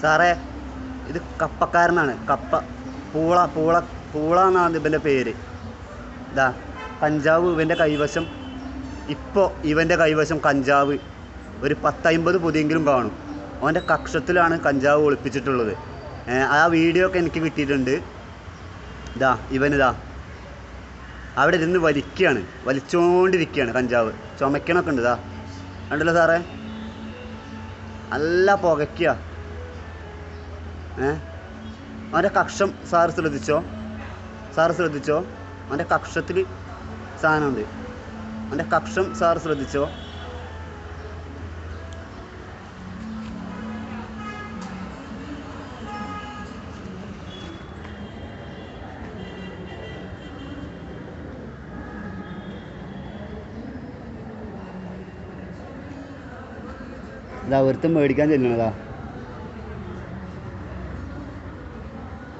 സാറേ ഇത് കപ്പക്കാരനാണ്. കപ്പ പൂള പൂള പൂള എന്നാണ് ഇവന്റെ പേര്. ഇതാ കഞ്ചാവ് ഇവന്റെ കൈവശം. ഇപ്പോൾ ഇവന്റെ കൈവശം കഞ്ചാവ്. ഒരു പത്തമ്പത് പൊതിയെങ്കിലും കാണും. അവന്റെ കക്ഷത്തിലാണ് കഞ്ചാവ് ഒളിപ്പിച്ചിട്ടുള്ളത്. ആ വീഡിയോ ഒക്കെ എനിക്ക് കിട്ടിയിട്ടുണ്ട്. ഇതാ ഇവനിതാ അവിടെ ഇരുന്ന് വലിക്കുകയാണ്. വലിച്ചുകൊണ്ടിരിക്കുകയാണ് കഞ്ചാവ്. ചുമക്കണൊക്കെ ഉണ്ട് ഇതാ. കണ്ടല്ലോ സാറേ? നല്ല പുകയ്ക്കുക അവന്റെ കക്ഷം സാറ് ശ്രദ്ധിച്ചോ? സാറ് ശ്രദ്ധിച്ചോ? അവന്റെ കക്ഷത്തിൽ സാധനമുണ്ട്. അവന്റെ കക്ഷം സാറ് ശ്രദ്ധിച്ചോ? ഇതാ ഒരുത്തം മേടിക്കാൻ ചെല്ലണതാ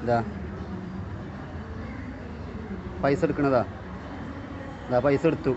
ഇതാ. പൈസ എടുക്കണതാ. ഇതാ പൈസ എടുത്തു.